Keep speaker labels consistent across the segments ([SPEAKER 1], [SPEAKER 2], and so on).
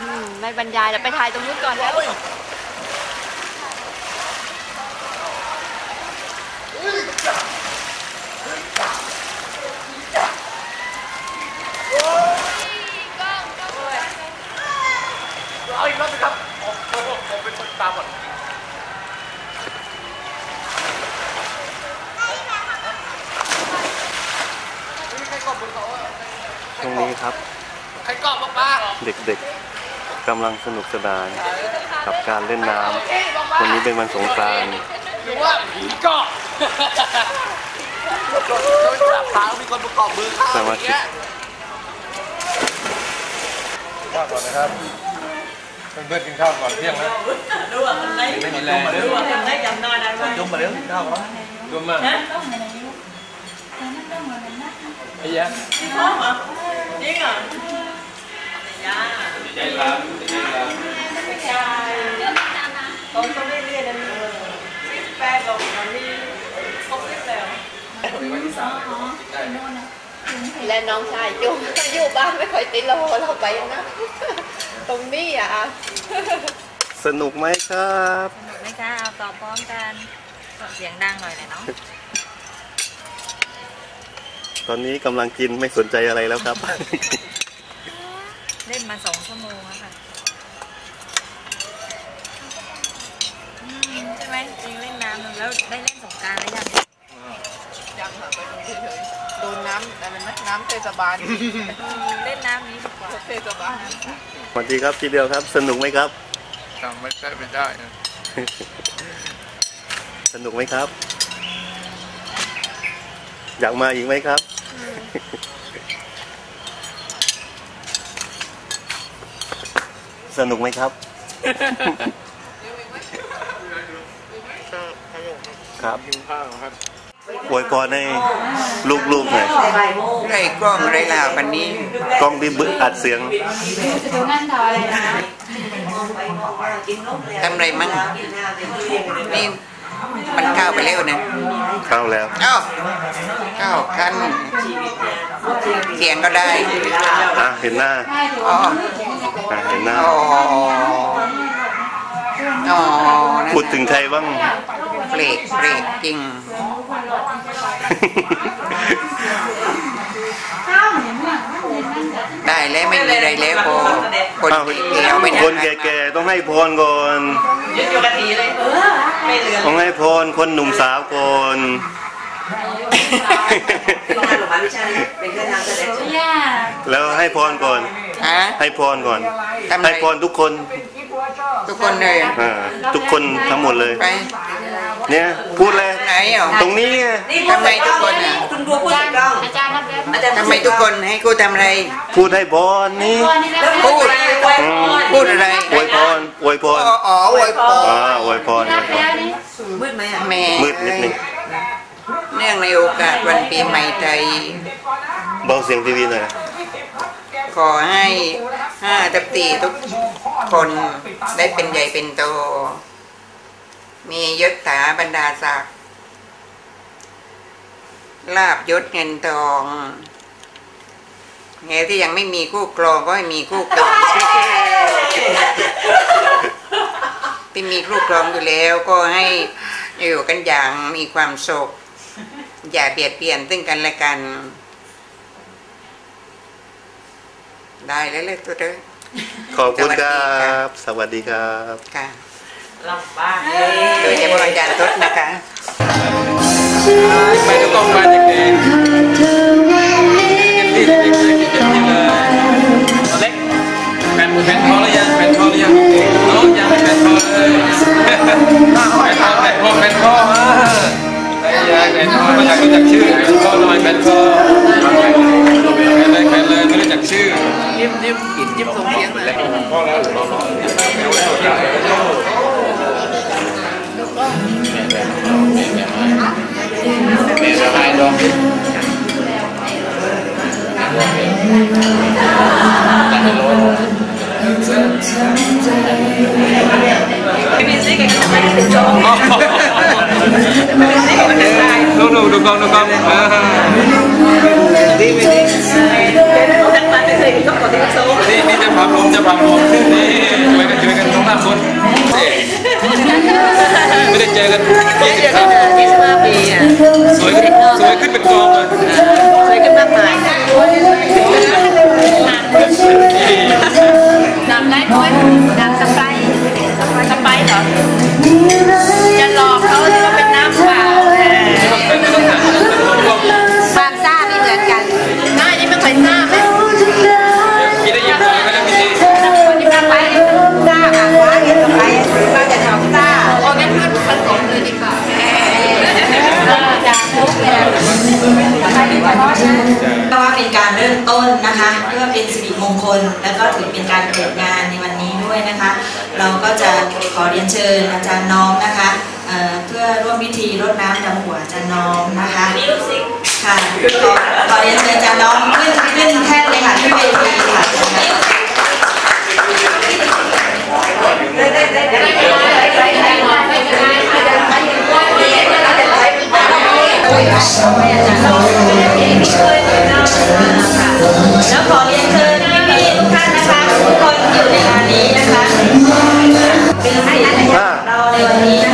[SPEAKER 1] อืมไม่บรรยายแล้วไปถ่ายตรงนู้นก่อนแล้ว
[SPEAKER 2] เอาอีกรอบสิครับผมผมผมเป็นคนตาบอดใครกอบมือเขาอะ
[SPEAKER 3] ตรงนี้ครับ
[SPEAKER 2] ใครกอบบอกมา
[SPEAKER 3] เด็กๆกำลังสนุกสนานกับการเล่นน้ำวันนี้เป็นวันสงกรานต์
[SPEAKER 2] หรือว่าผีกอบโดนโดนจับเท้ามีคนประกอบมือข้างอย่างเงี้ย
[SPEAKER 4] ข้าวก่อนนะครับเพื่อนๆกินข้าวก่อนเที่ยงนะ
[SPEAKER 5] ดูอะคนไหน
[SPEAKER 4] ไม่มีแรง
[SPEAKER 5] ดูอะคนไหนจำหน้าได้ไหม
[SPEAKER 4] จุ่มมาเร็วกินข้าวก่อนจุ่มมา
[SPEAKER 5] ฮะ
[SPEAKER 4] ไอ้แย่
[SPEAKER 5] พี่พ่อเหรอจริงเหรอ ย่า
[SPEAKER 4] ใจร้านใจร้าน
[SPEAKER 5] ไม่ใช่ตอนต้องได้เรียนอันนี้สิบแปดบอกตอนนี้ครบสิบแล้ว
[SPEAKER 4] วันที่สามได้
[SPEAKER 1] และน้องชายจุ๊บอยู่บ้านไม่ค่อยติดเราเราไปนะ ตรงนี้อะ
[SPEAKER 3] สนุกไหมครับ
[SPEAKER 6] สนุกไหมคะเอาตอบพร้อมกันเสียงดังหน่อยเลยเนาะ
[SPEAKER 3] ตอนนี้กำลังกินไม่สนใจอะไรแล้วครับ
[SPEAKER 6] มาสองชั่วโมงแล้วค่ะอืมใช่ไหมจริงเล่นน้ำแล้วได้เล่นสงกรารแล้วยัง
[SPEAKER 1] ยังค่ะไปตรงเฉยๆโดนน้ำอะไรนะน้ำเทศบาล
[SPEAKER 6] อืมเล่นน้ำนี้ดีกว่า
[SPEAKER 1] เทศบาล
[SPEAKER 3] สวัสดีครับทีเดียวครับ สนุกไหมครับ
[SPEAKER 4] จำไม่ได้ไม่ได้นะ
[SPEAKER 3] สนุกไหมครับ อยากมาอีกไหมครับ สนุกไหมครับครับ
[SPEAKER 4] กินข้าวครับ
[SPEAKER 3] อวยพรให้ลูกๆหน่อย
[SPEAKER 7] ไรกล้องไรลาววันนี้
[SPEAKER 3] กล้องที่บึอัดเสียง
[SPEAKER 7] ทำไรมั่งนี่มันเข้าไปแล้วนะ
[SPEAKER 3] เข้าแล้ว
[SPEAKER 7] เอ้าเข้าคันเสียงก็ได้
[SPEAKER 3] อะเห็นหน้า
[SPEAKER 7] อ๋อ
[SPEAKER 3] อะเห็นหน้า
[SPEAKER 7] อ๋อ อ๋อนั่น
[SPEAKER 3] พูดถึงใครบ้าง
[SPEAKER 7] เบรกเบรกจริง ได้แล้วไม่มีอะไรแล้วพอคน
[SPEAKER 3] อ้าว
[SPEAKER 7] เกี่ยวไม่
[SPEAKER 3] คนแก่ๆต้องให้พรก่อน
[SPEAKER 5] ยืนอยู่กะทีเลยไม่เหลือ
[SPEAKER 3] ต้องให้พรคนหนุ่มสาวก่อนแล้วให้พรก่อน
[SPEAKER 7] ฮะ
[SPEAKER 3] ให้พรก่อน
[SPEAKER 7] ทำไม
[SPEAKER 3] ให้พรทุกคน
[SPEAKER 7] ทุกคนเลย
[SPEAKER 3] อ่าทุกคนทั้งหมดเลย
[SPEAKER 7] ไป
[SPEAKER 3] เนี่ย พูดเลย
[SPEAKER 7] ไหนอะ
[SPEAKER 3] ตรงนี้ไง
[SPEAKER 7] ทำไมทุกคนอะ
[SPEAKER 5] คุณดูพูดกล้อง
[SPEAKER 1] อาจารย์รับแล้ว
[SPEAKER 5] อาจารย์
[SPEAKER 7] ทำไมทุกคนให้กูทำอะไร
[SPEAKER 3] พูดให้พรนี่
[SPEAKER 7] พูด
[SPEAKER 3] อืม
[SPEAKER 7] พูดอะไร
[SPEAKER 3] อวยพรอวยพร
[SPEAKER 7] อ๋ออ๋ออวยพร
[SPEAKER 3] อ่าอวยพรอวยพร
[SPEAKER 5] มืดไหมอะ
[SPEAKER 7] แม่
[SPEAKER 3] มืดนิดนึง
[SPEAKER 7] เนื่องในโอกาสวันปีใหม่ไทย
[SPEAKER 3] เบาเสียงทีวีหน่อยนะ
[SPEAKER 7] ขอให้ห้าทับตีทุกคนได้เป็นใหญ่เป็นโต มียศถาบรรดาศักดิ์ลาบยศเงินทองแง่ที่ยังไม่มีคู่ครองก็ให้มีคู่ครองที่มีคู่ครองอยู่แล้วก็ให้อยู่กันอย่างมีความสุขอย่าเบียดเบียนซึ่งกันและกัน ได้แล้วเลยตัวเด้อ
[SPEAKER 3] ขอบคุณครับ สวัสดีครับ
[SPEAKER 7] ค่ะ
[SPEAKER 5] ลำบากเลย
[SPEAKER 7] โดยเฉพาะอาจารย์ทศนะคะ
[SPEAKER 4] ไม่ต้องต้องมาเด็กๆรีบๆเด็กๆกินเต็มที่เลยเล็กแผ่นแผ่นทอหรือยังแผ่นทอหรือยังน้องยังไม่แผ่นทอเลยแผ่นทอแผ่นทอแผ่นทออะไอ้ยาแผ่นทอไม่อยากรู้จักชื่อแผ่นทอหน่อยแผ่นทอ อ
[SPEAKER 1] ยิ้มยิ้มยิ้มส่งเสียงเลย
[SPEAKER 4] พ่อแล้วรอรอ
[SPEAKER 5] ไม่มีซิกกันไม่ได้เป็นโจ๊กไม่มีซิกกันไม่ได้
[SPEAKER 4] ดูดูดูกล้องดูกล้อง
[SPEAKER 5] ครับสวัดตับ
[SPEAKER 4] นี่นี่จะพั
[SPEAKER 6] บลมจะพับลมนี่ช่วยกันช่วยกันทั้งห้าคนไม่ได้เจอกันยี่สิบห้าปีอะสวยขึ้นสวยขึ้นเป็นกองเลยสว
[SPEAKER 3] ยขึ้นมากมา
[SPEAKER 6] ยนำได้ด้วยนำสไปร์สไปเหรอ พื่อเป็นสิริมงคล และก็ถือเป็นการ
[SPEAKER 5] เปิดงานในวันนี้ด้วยนะคะ เราก็จะขอเรียนเชิญอาจารย์น้องนะคะเพื่อร่ว
[SPEAKER 4] มพิธีรดน้ำ
[SPEAKER 5] ดำหัวอาจารย์น้องนะคะค่ะขอเรียนเชิญอาจารย์น้องขึ้นขึ้นแท่นเลยค่ะขึ้เวทีค่ะได้ได้ได้ได้ แล้วขอเรียน
[SPEAKER 6] เชิญพี่ๆทุกท่านนะคะทุกค
[SPEAKER 5] นอยู่ในงาน
[SPEAKER 4] นี้นะ
[SPEAKER 6] คะ เป็นให้อาจารย์เราในวันนี้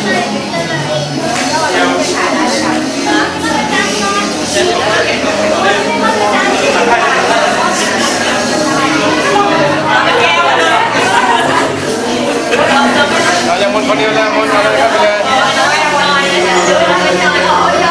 [SPEAKER 6] Rồi, dạ, dạ muốn con yêu ra, muốn con yêu ra, con yêu ra.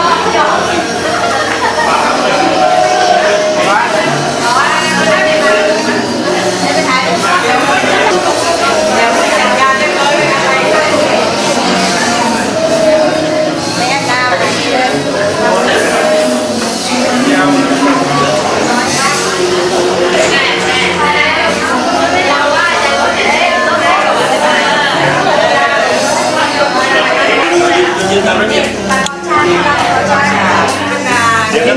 [SPEAKER 6] Iya, Jangan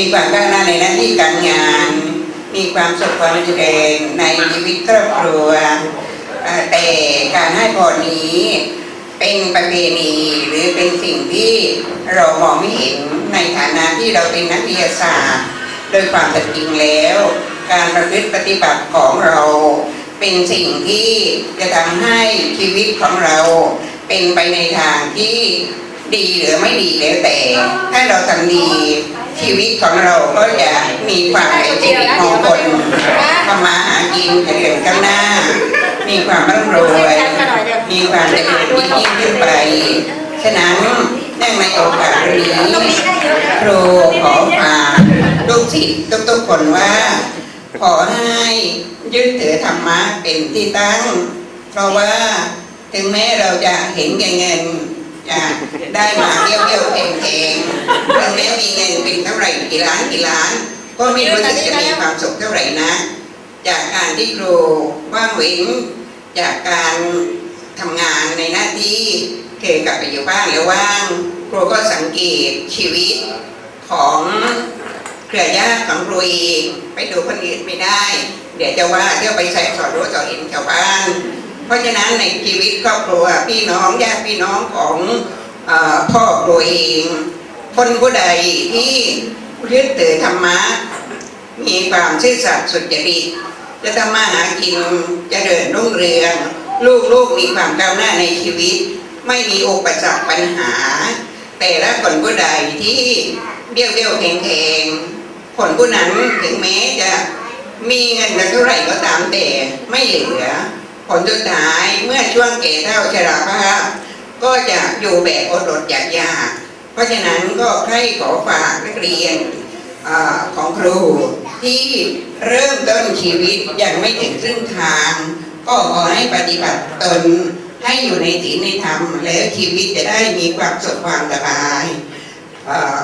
[SPEAKER 7] มีความก้าวหน้าในหน้าที่การงาน มีความสุขความเจริญในชีวิตครอบครัว แต่การให้พรนี้เป็นประเพณีหรือเป็นสิ่งที่เรามองไม่เห็นในฐานะที่เราเป็นนักวิทยาศาสตร์ โดยความเป็นจริงแล้ว การประพฤติปฏิบัติของเราเป็นสิ่งที่จะทำให้ชีวิตของเราเป็นไปในทางที่ดีหรือไม่ดีแล้วแต่ ถ้าเราทำดี ชีวิตของเราก็จะมีความเป็นสิริมงคลทำมาหากินเจริญก้าวหน้า มีความร่ำรวย มีความเจริญยิ่งยิ่งขึ้นไป ฉะนั้นเนื่องในโอกาสนี้ครูขอฝากลูกศิษย์ทุกๆคนว่า ขอให้ยึดถือธรรมะเป็นที่ตั้ง เพราะว่าถึงแม้เราจะเห็นแก่เงิน จะได้มาเที่ยวเที่ยวๆเองเองๆถึงแม้มีเงินเป็นเท่าไหร่กี่ล้านกี่ล้าน ก็ไม่รู้จะมีความสุขเท่าไหร่นะ จากการที่ครูว่างเว้นจากการทำงานในหน้าที่เคยกลับไปอยู่บ้านแล้วว่างครูก็สังเกตชีวิตของเครือญาติของครูเองไปดูคนอื่นไม่ได้ เดี๋ยวจะว่าเที่ยวไปใส่สอดรู้สอดเห็นชาวบ้าน เพราะฉะนั้นในชีวิตครอบครัวพี่น้องญาติพี่น้องของอพ่อครูเอง คนผู้ใดที่ยึดถือธรรมะ มีความซื่อสัตย์สุจริตจะทำมาหากินจะเจริญรุ่งเรือง ลูกๆมีความก้าวหน้าในชีวิต ไม่มีอุปสรรคปัญหา แต่ละคนผู้ใดที่เบี้ยวเบี้ยวแข็งแข็งคนผู้นั้นถึงแม้จะมีเงินเท่าไหร่ก็ตามแต่ไม่เหลือ ผลสุดท้ายเมื่อช่วงแก่เท่าชราภาพก็จะอยู่แบบอดอดอยากยาก เพราะฉะนั้นก็ใครขอฝากนักเรียนอของครูที่เริ่มต้นชีวิตยังไม่ถึงครึ่งทาง ก็ขอให้ปฏิบัติตนให้อยู่ในศีลในธรรม แล้วชีวิตจะได้มีความสุขความสบาย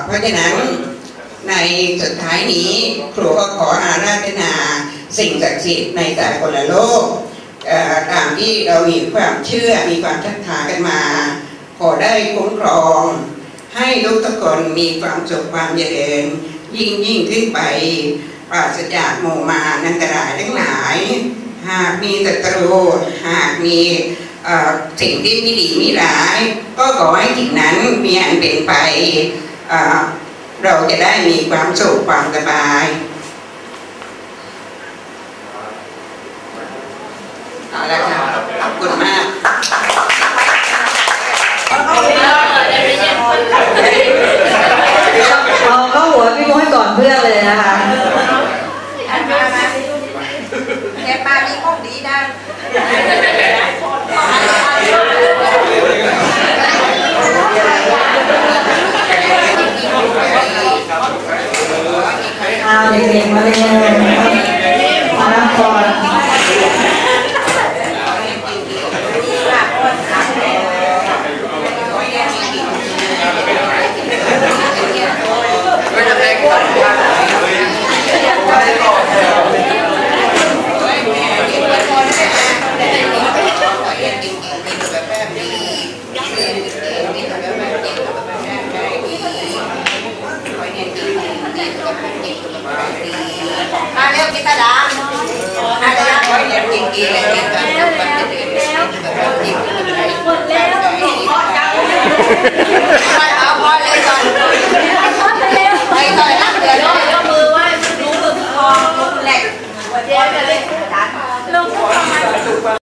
[SPEAKER 7] เพราะฉะนั้นในสุดท้ายนี้ครูก็ขออาราธนา สิ่งศักดิ์สิทธิ์ในสากลโลก ตามที่เรามีความเชื่อมีความศรัทธากันมา ขอได้คุ้มครอง ให้ลูกทุกคนมีความสุขความเจริญยิ่งยิ่งขึ้นไปปราศจากโมมานันตรายทั้งหลาย หากมีศัตรูหากมีสิ่งที่ไม่ดีไม่ร้าย ก็ขอให้สิ่งนั้นมีอันเป็นไปเอ่อเราจะได้มีความสุขความสบาย เอาละค่ะขอบคุณมาก
[SPEAKER 5] เอาเข้าหัวพี่มุ้ยก่อนเพื่อนเลยนะคะ
[SPEAKER 6] แกปลามีของดีนะ
[SPEAKER 5] เอาเด็กๆมาเรียมารับก่อน